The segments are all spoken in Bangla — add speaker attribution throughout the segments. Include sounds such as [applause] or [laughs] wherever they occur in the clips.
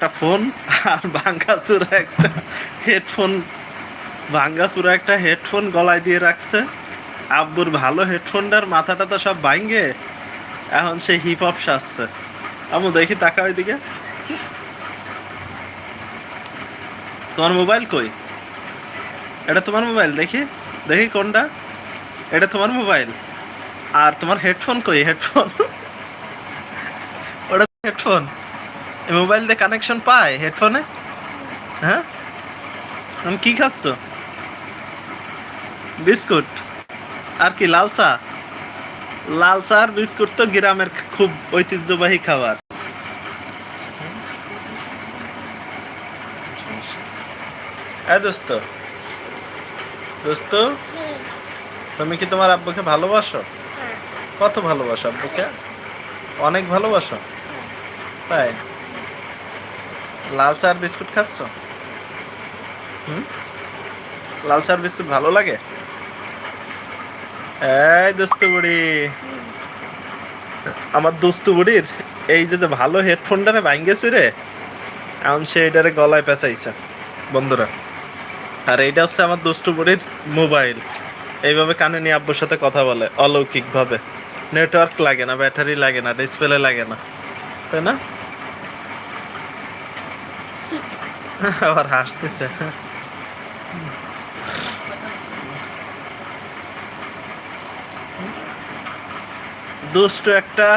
Speaker 1: একটা ফোন আর ভাঙ্গাচুরা একটা হেডফোন। ভাঙ্গাচুরা একটা হেডফোন গলায় দিয়ে রাখছে। আব্বুর ভালো হেডফোনটার মাথাটা তো সব ভাঙ্গে। এখন সে হিপ হপ সাজছে। আম্মু, দেখি তাকা ওইদিকে তোমার মোবাইল কই? এটা তোমার মোবাইল, দেখি। দেখি কোনটা। এটা তোমার মোবাইল। আর তোমার হেডফোন কই? হেডফোন। ওটা হেডফোন। মোবাইল দিয়ে কানেকশন পায় হেডফোনে হ্যাঁ? তুমি কি খাচ্ছ? বিস্কুট। আর কি লাল চা লাল চা আর বিস্কুট তো গ্রামের খুব ঐতিহ্যবাহী খাবার। হ্যাঁ দোস্ত। দোস্ত তুমি কি তোমার আব্বুকে ভালোবাসো? কত ভালোবাসো আব্বুকে? অনেক ভালোবাসো? তাই? লাল চার বিস্কুট খাচ্ছ? হুম? লাল চার বিস্কুট ভালো লাগে? এই দোস্ত বুড়ি। আমার দোস্ত বুড়ির এই যে ভালো হেডফোনটারে ভাঙ্গেছে রে, এখন সে এটারে গলায় পেঁচাইছে, বন্ধুরা। আর এইটা হচ্ছে আমার দুষ্টু বুড়ির মোবাইল। এইভাবে কানে নিয়ে আব্বুর সাথে কথা বলে, অলৌকিকভাবে। নেটওয়ার্ক লাগে না, ব্যাটারি লাগে না, ডিসপ্লে লাগে না, তাই না? [laughs] আবার হাসতেছে। দুষ্টু একটা,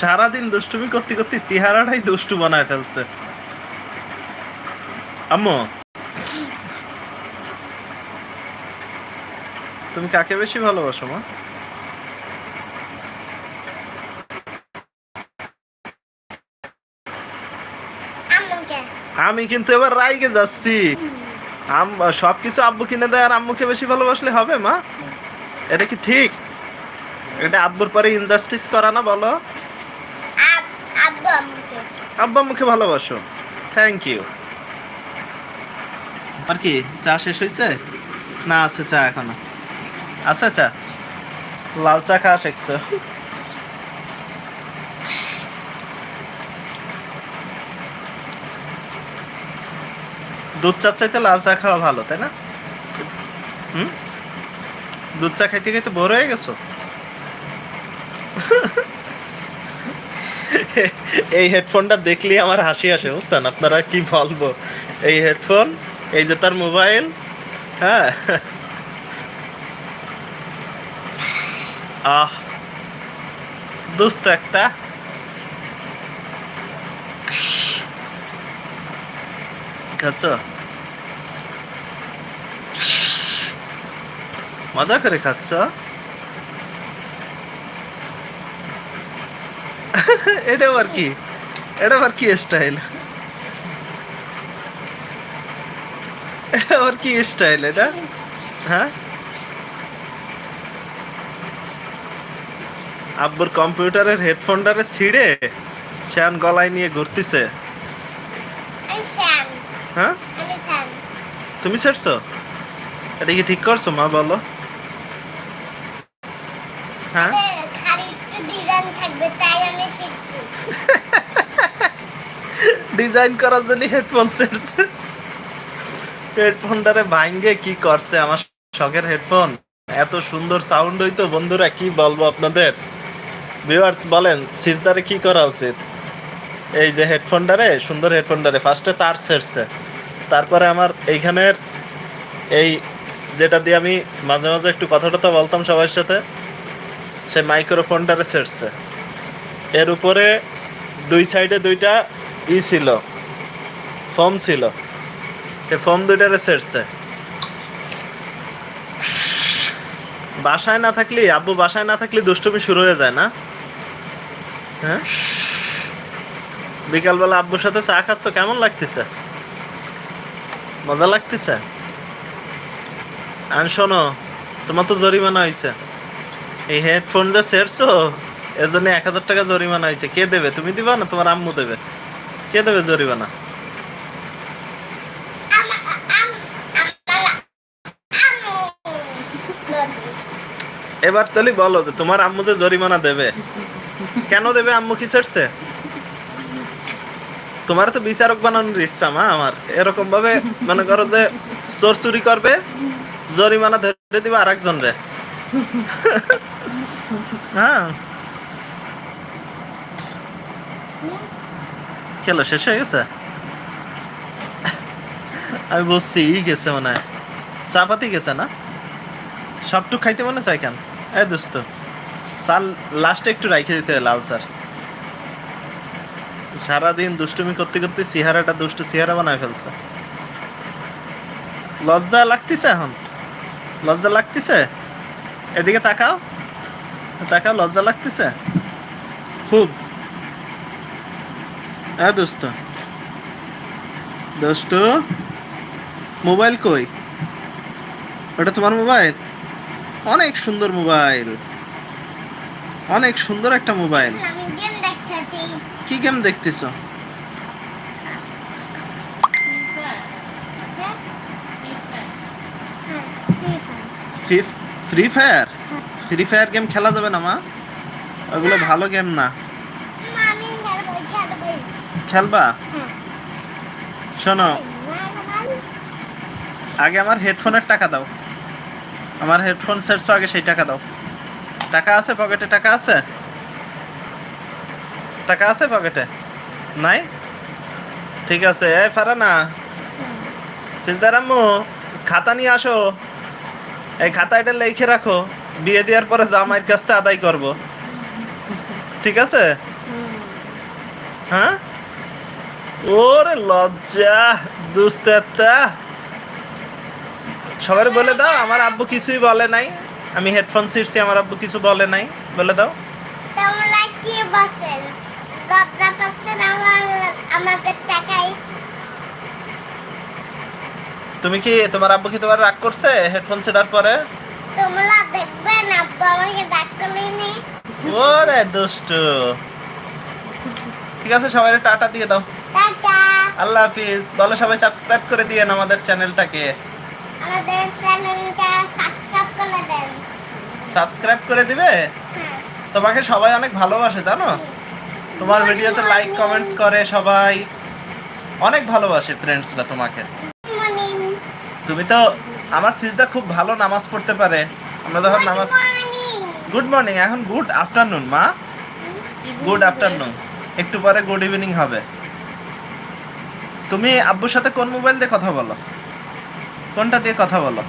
Speaker 1: সারাদিন দুষ্টুমি করতে করতে চেহারাটাই দুষ্টু বানায় ফেলছে। আম্মু, তুমি কাকে বেশি ভালোবাসো, মা
Speaker 2: আম্মুকে
Speaker 1: আমি কিন্তু এবার রাইগে যাচ্ছি। আম সবকিছু আব্বু কিনে দেয় আর আম্মুকে বেশি ভালোবাসলে হবে মা? এটা কি ঠিক? এটা আব্বুর পরে ইনজাস্টিস করা না বলো?
Speaker 2: আব আব্বু আম্মুকে।
Speaker 1: ভালোবাসো। থ্যাংক ইউ আর কি চা শেষ হয়েছে না আছে চা এখনও। আছে চা? লাল চা খাওয়া শিখছো দুধ চা চাইতে লাল চা খাওয়া ভালো, তাই না? হুম? দুধ চা খাইতে খাইতে বড় হয়ে গেছো? এই হেডফোনটা দেখলেই আমার হাসি আসে, বুঝছেন? আপনারা কি বলব? এই হেডফোন, এই যে তার মোবাইল হ্যাঁ? আহ, দোস্ত একটা। খাচ্ছ মজা করে খাচ্ছ? এটা আবার কি? এটা আবার কি স্টাইল এটা আবার কি স্টাইল এটা? হ্যাঁ? আব্বুর কম্পিউটারের হেডফোনটারে ছিঁড়ে, শ্যান গলায় নিয়ে ঘুরতেছে। হ্যাঁ? তুমি ছাড়ছো? এটা কি ঠিক করছ মা বলো? হ্যাঁ?
Speaker 2: ডিজাইন [laughs]
Speaker 1: করার জন্য হেডফোন সেটছে হেডফোনটারে ভাঙ্গে কি করছে? আমার শখের হেডফোন এত সুন্দর সাউন্ড হইতো বন্ধুরা কি বলব আপনাদের? ভিউয়ার্স বলেন সিজদারে কি করা উচিত? এই যে হেডফোনটারে সুন্দর হেডফোনটারে ফার্স্টে তার সেটছে তারপরে আমার এইখানের এই যেটা দিয়ে আমি মাঝে মাঝে একটু কথা টথা বলতাম সবার সাথে, সেই মাইক্রোফোনটারে সেটছে এর উপরে দুই সাইডে দুইটা ই ছিল ফর্ম ছিল। সে ফর্ম দুইটারে সেটছে বাসায় না থাকলে আব্বু বাসায় না থাকলে দুষ্টুমি শুরু হয়ে যায় না? হ্যাঁ? বিকালবেলা আব্বুর সাথে চা খাচ্ছ, কেমন লাগতেছে? মজা লাগতেছে? আর শোনো, তোমার তো জরিমানা হয়েছে এই হেডফোন যে সেরছো এর জন্য এক হাজার টাকা জরিমানা হয়েছে কে দেবে? তুমি দিবা না তোমার আম্মু দেবে? কে দেবে জরিমানা? এবার তাহলে বলো যে তোমার আম্মু যে জরিমানা দেবে। কেন দেবে? আম্মু কি ছাড়ছে? তোমার তো বিচারক বানানোর ইচ্ছা মা আমার। এরকম ভাবে মনে করো যে চোর চুরি করবে, জরিমানা ধরে দিবে আর একজন রে। হ্যাঁ। খেলো শেষ হয়ে গেছে? আমি বুঝছি ই গেছে মনে হয়। চাপাতি গেছে না? সবটুক খাইতে মনে চাই কেন? এই দোস্ত সাল লাস্টে একটু রাইখে দিতে লাল স্যার সারাদিন দুষ্টুমি করতে করতে চেহারাটা দুষ্টু চেহারা বানায় ফেলছে। লজ্জা লাগতেছে এখন? লজ্জা লাগতেছে? এদিকে তাকাও। তাকাও, লজ্জা লাগতেছে? খুব। হ্যাঁ দোস্ত। দোস্ত, মোবাইল কই? ওটা তোমার মোবাইল? অনেক সুন্দর মোবাইল। অনেক সুন্দর একটা মোবাইল। কি গেম দেখতেছো? Free fire free fire game খেলা যাবে না, মা? ওগুলো ভালো গেম না।
Speaker 2: খেলব?
Speaker 1: শোনো, আগে আমার হেডফোনের টাকা দাও। আমার হেডফোন সেটছো আগে সেই টাকা দাও। টাকা আছে, পকেটে টাকা আছে? টাকা আছে পকেটে? নাই? ঠিক আছে এ ফারানা। সিজদার আম্মু, খাতা নিয়ে আসো। এই খাতা এটা লিখে রাখো। বিয়ে দেওয়ার পরে জামাইয়ের কাছ থেকে আদায় করব। ঠিক আছে? হ্যাঁ? ওরে লজ্জা দুস্তেতা সবার বলে দাও, আমার আব্বু কিছুই বলে নাই। আমি হেডফোন ছিঁড়ছি, আমার আব্বু কিছু বলে নাই। বলে দাও।
Speaker 2: তোমরা কি দরজা পাচ্ছেন আমার আমাকে টাকাই।
Speaker 1: তুমি কি তোমার আব্বু কি তোমার রাগ করছে হেডফোন ছেড়ার পরে?
Speaker 2: তোমরা দেখবেন আব্বু আমাকে ডাকলেনি
Speaker 1: ওরে দুষ্টু। ঠিক আছে সবাই টাটা দিয়ে দাও।
Speaker 2: টাটা।
Speaker 1: আল্লাহ হাফিজ। বলো সবাই সাবস্ক্রাইব করে দিয়েন আমাদের চ্যানেলটাকে।
Speaker 2: আমাদের চ্যানেলটা সাবস্ক্রাইব করে দেন।
Speaker 1: সাবস্ক্রাইব করে দিবে?
Speaker 2: হ্যাঁ।
Speaker 1: তোমাকে সবাই অনেক ভালোবাসে জানো? তোমার ভিডিওতে লাইক কমেন্টস করে সবাই। অনেক ভালোবাসে ফ্রেন্ডসরা তোমাকে। তুমি তো আমার সিজদা খুব ভালো নামাজ পড়তে পারে। আমরা যখন নামাজ গুড মর্নিং এখন গুড আফটারনুন মা। গুড আফটারনুন একটু পরে গুড ইভিনিং হবে। তুমি আব্বুর সাথে কোন মোবাইল দিয়ে কথা বলো? কোনটা দিয়ে কথা বলো?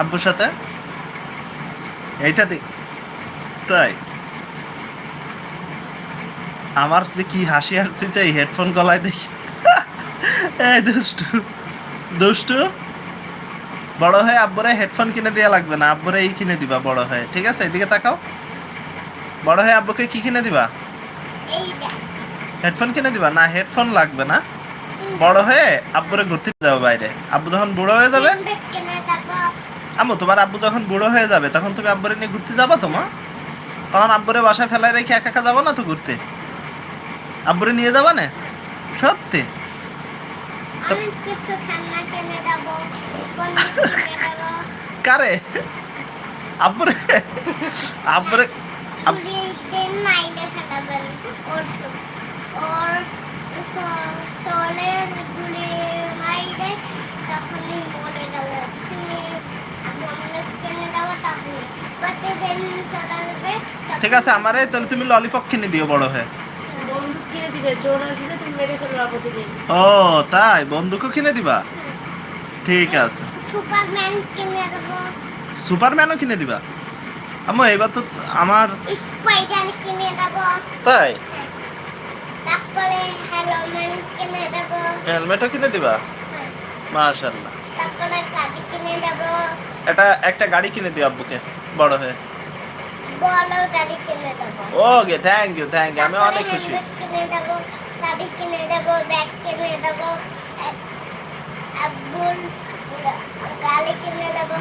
Speaker 1: আব্বুর সাথে? এইটা দিয়ে তাই আমার যে কি হাসি আসতেছে এই হেডফোন গলায় দেখি। এই দুষ্টু দুষ্টু। বড় হয়ে আব্বুরে হেডফোন কিনে দেওয়া লাগবে না আব্বুরে এই কিনে দিবা বড় হয়ে ঠিক আছে? এদিকে তাকাও। বড় হয়ে আব্বুকে কি কিনে দিবা? হেডফোন কিনে দিবা? না হেডফোন লাগবে না। বড় হয়ে আব্বুরে ঘুরতে যাবে বাইরে। আব্বু যখন বুড়ো হয়ে যাবে আম্মু তোমার আব্বু যখন বুড়ো হয়ে যাবে তখন তুমি আব্বুরে নিয়ে ঘুরতে যাবা তোমার তখন আব্বুরে বাসায় ফেলায় রেখে একা একা যাব না তো ঘুরতে? আব্বুরে নিয়ে যাবা না? সত্যি? কারে? আব্বুরে? আব্বুরে ঠিক আছে আমারে তাহলে তুমি ললিপপ কিনে দিও বড় হয়ে। ও তাই? বন্দুকও কিনে দিবা? ঠিক আছে।
Speaker 2: সুপারম্যান কিনে দেবো।
Speaker 1: সুপারম্যানও কিনে দিবা? আম্মু এবার তো আমার
Speaker 2: স্পাইডার কিনে দেবো।
Speaker 1: তাই?
Speaker 2: তারপরে কিনে দেবো।
Speaker 1: হেলমেটও কিনে দিবা? মাশাল্লাহ
Speaker 2: তারপরে গাড়ি কিনে দেবো।
Speaker 1: এটা একটা গাড়ি কিনে দিও আব্বুকে বড় হয়ে। Okay thank you thank you আমি অনেক খুশি।
Speaker 2: কিনে দেবো কিনে দেবো ব্যাগ কিনে দেবো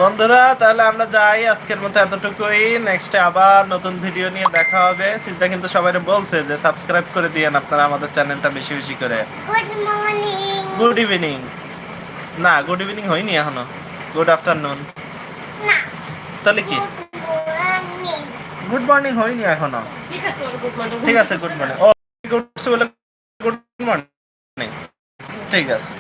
Speaker 1: বন্ধুরা তাহলে আমরা যাই আজকের মতো এতটুকুই। নেক্সটে আবার নতুন ভিডিও নিয়ে দেখা হবে। সিদ্ধা কিন্তু সবাই বলছে যে সাবস্ক্রাইব করে দিয়েন আপনারা আমাদের চ্যানেলটা বেশি বেশি করে।
Speaker 2: গুড মর্নিং
Speaker 1: গুড ইভিনিং না গুড ইভিনিং হয়নি এখনও। গুড আফটারনুন
Speaker 2: না।
Speaker 1: তাহলে কি?
Speaker 2: গুড মর্নিং
Speaker 1: হয়নি এখনও।
Speaker 3: ঠিক আছে গুড মর্নিং
Speaker 1: ও করছ বলে গুড মর্নিং ঠিক আছে।